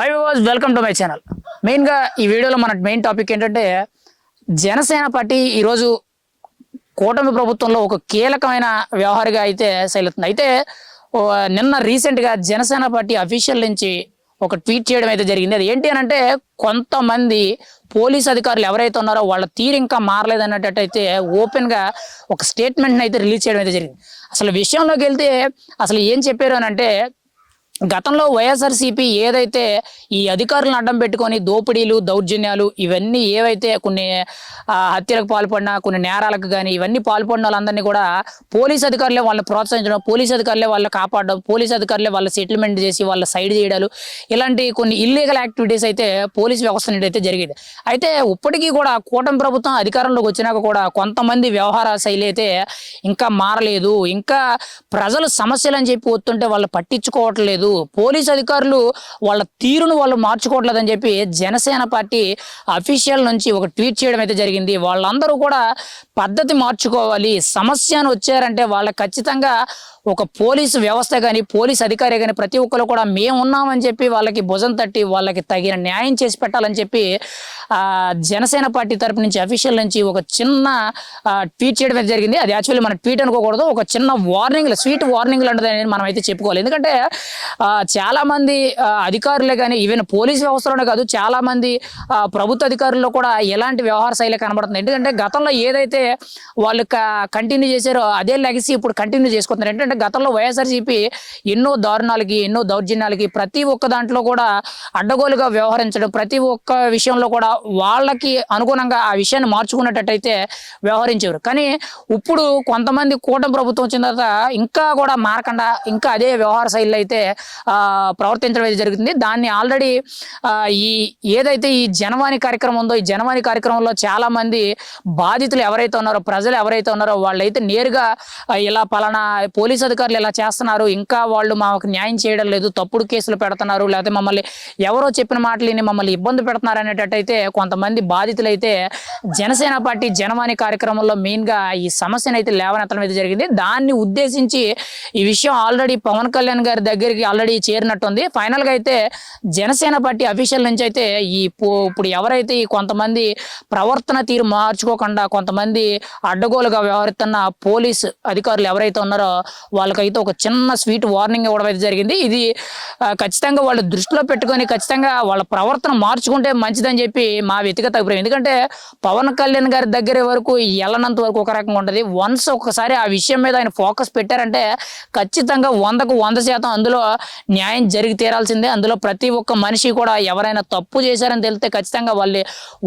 Hi was welcome to my channel మెయిన్గా ఈ వీడియోలో మన మెయిన్ టాపిక్ ఏంటంటే జనసేన పార్టీ ఈరోజు కూటమి ప్రభుత్వంలో ఒక కీలకమైన వ్యవహారిగా అయితే శైలుతుంది అయితే నిన్న రీసెంట్గా జనసేన పార్టీ అఫీషియల్ నుంచి ఒక ట్వీట్ చేయడం అయితే జరిగింది. అది ఏంటి అని అంటే కొంతమంది పోలీస్ అధికారులు ఎవరైతే ఉన్నారో వాళ్ళ తీరు ఇంకా మారలేదు అన్నట్టయితే ఓపెన్గా ఒక స్టేట్మెంట్ని అయితే రిలీజ్ చేయడం అయితే జరిగింది. అసలు విషయంలోకి వెళ్తే అసలు ఏం చెప్పారు అని అంటే గతంలో వైఎస్ఆర్సీపీ ఏదైతే ఈ అధికారులను అడ్డం పెట్టుకొని దోపిడీలు దౌర్జన్యాలు ఇవన్నీ ఏవైతే కొన్ని హత్యలకు పాల్పడినా కొన్ని నేరాలకు కానీ ఇవన్నీ పాల్పడిన వాళ్ళందరినీ కూడా పోలీస్ అధికారులే వాళ్ళని ప్రోత్సహించడం పోలీస్ అధికారులే వాళ్ళని కాపాడడం పోలీస్ అధికారులే వాళ్ళ సెటిల్మెంట్ చేసి వాళ్ళ సైడ్ చేయడాలు ఇలాంటి కొన్ని ఇల్లీగల్ యాక్టివిటీస్ అయితే పోలీస్ వ్యవస్థ నుండి అయితే జరిగేది. అయితే ఇప్పటికీ కూడా కూటమి ప్రభుత్వం అధికారంలోకి వచ్చినాక కూడా కొంతమంది వ్యవహార శైలి అయితే ఇంకా మారలేదు. ఇంకా ప్రజలు సమస్యలు అని చెప్పి వస్తుంటే వాళ్ళు పట్టించుకోవట్లేదు. పోలీస్ అధికారులు వాళ్ళ తీరును వాళ్ళు మార్చుకోవట్లేదని చెప్పి జనసేన పార్టీ అఫీషియల్ నుంచి ఒక ట్వీట్ చేయడం అయితే జరిగింది. వాళ్ళందరూ కూడా పద్ధతి మార్చుకోవాలి సమస్య అని వచ్చారంటే వాళ్ళ ఖచ్చితంగా ఒక పోలీసు వ్యవస్థ కానీ పోలీస్ అధికారి కానీ ప్రతి ఒక్కరు కూడా మేము ఉన్నామని చెప్పి వాళ్ళకి భుజం తట్టి వాళ్ళకి తగిన న్యాయం చేసి పెట్టాలని చెప్పి జనసేన పార్టీ తరపు నుంచి అఫీషియల్ నుంచి ఒక చిన్న ట్వీట్ చేయడం జరిగింది. అది యాక్చువల్లీ మన ట్వీట్ అనుకోకూడదు. ఒక చిన్న వార్నింగ్ స్వీట్ వార్నింగ్ లాంటిది మనం అయితే చెప్పుకోవాలి. ఎందుకంటే చాలామంది అధికారులే కానీ ఈవెన్ పోలీస్ వ్యవస్థలోనే కాదు చాలా మంది ప్రభుత్వ అధికారుల్లో కూడా ఎలాంటి వ్యవహార శైలి కనబడుతుంది ఎందుకంటే గతంలో ఏదైతే వాళ్ళు కంటిన్యూ చేశారో అదే లెగసీ ఇప్పుడు కంటిన్యూ చేసుకుంటున్నారు. ఏంటంటే గతంలో వైఎస్ఆర్సీపీ ఎన్నో దారుణాలకి ఎన్నో దౌర్జన్యాలకి ప్రతి ఒక్క దాంట్లో కూడా అడ్డగోలుగా వ్యవహరించడం ప్రతి ఒక్క విషయంలో కూడా వాళ్ళకి అనుగుణంగా ఆ విషయాన్ని మార్చుకునేటట్టయితే వ్యవహరించేవారు. కానీ ఇప్పుడు కొంతమంది కూటమి ప్రభుత్వం వచ్చిన తర్వాత ఇంకా కూడా మారకుండా ఇంకా అదే వ్యవహార శైలిలో అయితే ప్రవర్తించడం అయితే జరుగుతుంది. దాన్ని ఆల్రెడీ ఈ ఏదైతే ఈ జనవాణి కార్యక్రమం ఉందో ఈ జనవాణి కార్యక్రమంలో చాలా మంది బాధితులు ఎవరైతే ఉన్నారో ప్రజలు ఎవరైతే ఉన్నారో వాళ్ళైతే నేరుగా ఇలా పలానా పోలీస్ అధికారులు ఇలా చేస్తున్నారు. ఇంకా వాళ్ళు మాకు న్యాయం చేయడం లేదు. తప్పుడు కేసులు పెడుతున్నారు. లేకపోతే మమ్మల్ని ఎవరో చెప్పిన మాటలని మమ్మల్ని ఇబ్బంది పెడుతున్నారు అనేటట్టయితే కొంతమంది బాధితులైతే జనసేన పార్టీ జనవాణి కార్యక్రమంలో మెయిన్గా ఈ సమస్యను అయితే లేవనెత్తడం అయితే జరిగింది. దాన్ని ఉద్దేశించి ఈ విషయం ఆల్రెడీ పవన్ కళ్యాణ్ గారి దగ్గరికి ఆల్రెడీ చేరినట్టుంది. ఫైనల్గా అయితే జనసేన పార్టీ అఫీషియల్ నుంచి అయితే ఈ ఇప్పుడు ఎవరైతే ఈ కొంతమంది ప్రవర్తన తీరు మార్చుకోకుండా కొంతమంది అడ్డగోలుగా వ్యవహరిస్తున్న పోలీస్ అధికారులు ఎవరైతే ఉన్నారో వాళ్ళకైతే ఒక చిన్న స్వీట్ వార్నింగ్ ఇవ్వడం అయితే జరిగింది. ఇది ఖచ్చితంగా వాళ్ళు దృష్టిలో పెట్టుకొని ఖచ్చితంగా వాళ్ళ ప్రవర్తన మార్చుకుంటే మంచిదని చెప్పి మా వ్యక్తిగత అభిప్రాయం. ఎందుకంటే పవన్ కళ్యాణ్ గారి దగ్గర వరకు వెళ్ళనంత వరకు ఒక రకంగా ఉంటుంది. వన్స్ ఒకసారి ఆ విషయం మీద ఆయన ఫోకస్ పెట్టారంటే ఖచ్చితంగా వందకు వంద శాతం అందులో న్యాయం జరిగి తీరాల్సిందే. అందులో ప్రతి ఒక్క మనిషి కూడా ఎవరైనా తప్పు చేశారని తెలిస్తే ఖచ్చితంగా వాళ్ళు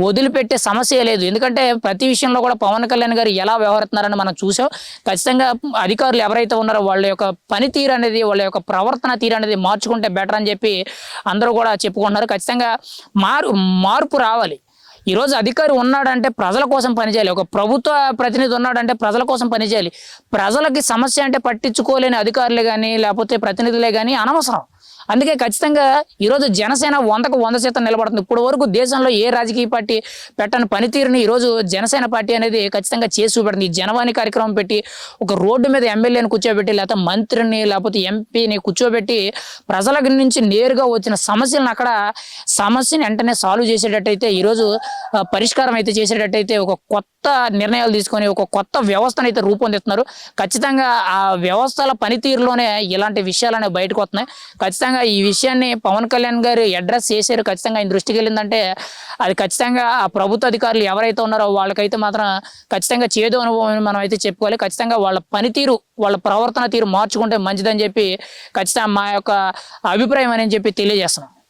వదిలిపెట్టే సమస్య లేదు. ఎందుకంటే ప్రతి విషయంలో కూడా పవన్ కళ్యాణ్ గారు ఎలా వ్యవహరిస్తున్నారని మనం చూసాం. ఖచ్చితంగా అధికారులు ఎవరైతే ఉన్నారో వాళ్ళ యొక్క పనితీరు అనేది వాళ్ళ యొక్క ప్రవర్తన తీరు అనేది మార్చుకుంటే బెటర్ అని చెప్పి అందరూ కూడా చెప్పుకుంటున్నారు. ఖచ్చితంగా మారు మార్పు రావాలి. ఈరోజు అధికారి ఉన్నాడంటే ప్రజల కోసం పనిచేయాలి. ఒక ప్రభుత్వ ప్రతినిధి ఉన్నాడంటే ప్రజల కోసం పనిచేయాలి. ప్రజలకి సమస్య అంటే పట్టించుకోలేని అధికారులే కానీ లేకపోతే ప్రతినిధులే కానీ అనవసరం. అందుకే ఖచ్చితంగా ఈరోజు జనసేన వందకు వంద శాతం నిలబడుతుంది. ఇప్పుడు వరకు దేశంలో ఏ రాజకీయ పార్టీ పెట్టని పనితీరుని ఈరోజు జనసేన పార్టీ అనేది ఖచ్చితంగా చేసి చూపెడుతుంది. ఈ జనవాణి కార్యక్రమం పెట్టి ఒక రోడ్డు మీద ఎమ్మెల్యేని కూర్చోబెట్టి లేకపోతే మంత్రిని లేకపోతే ఎంపీని కూర్చోబెట్టి ప్రజల నుంచి నేరుగా వచ్చిన సమస్యలను అక్కడ సమస్యని వెంటనే సాల్వ్ చేసేటట్టయితే ఈరోజు పరిష్కారం అయితే చేసేటట్టయితే ఒక కొత్త నిర్ణయాలు తీసుకొని ఒక కొత్త వ్యవస్థను అయితే రూపొందిస్తున్నారు. ఖచ్చితంగా ఆ వ్యవస్థల పనితీరులోనే ఇలాంటి విషయాలు అనేవి బయటకు వస్తున్నాయి. ఖచ్చితంగా ఈ విషయాన్ని పవన్ కళ్యాణ్ గారు అడ్రస్ చేశారు. ఖచ్చితంగా ఆయన దృష్టికి వెళ్ళిందంటే అది ఖచ్చితంగా ఆ ప్రభుత్వ అధికారులు ఎవరైతే ఉన్నారో వాళ్ళకైతే మాత్రం ఖచ్చితంగా చేదు అనుభవం మనం అయితే చెప్పుకోవాలి. ఖచ్చితంగా వాళ్ళ పనితీరు వాళ్ళ ప్రవర్తన తీరు మార్చుకుంటే మంచిదని చెప్పి ఖచ్చితంగా మా యొక్క అభిప్రాయం అని చెప్పి తెలియజేస్తున్నాం.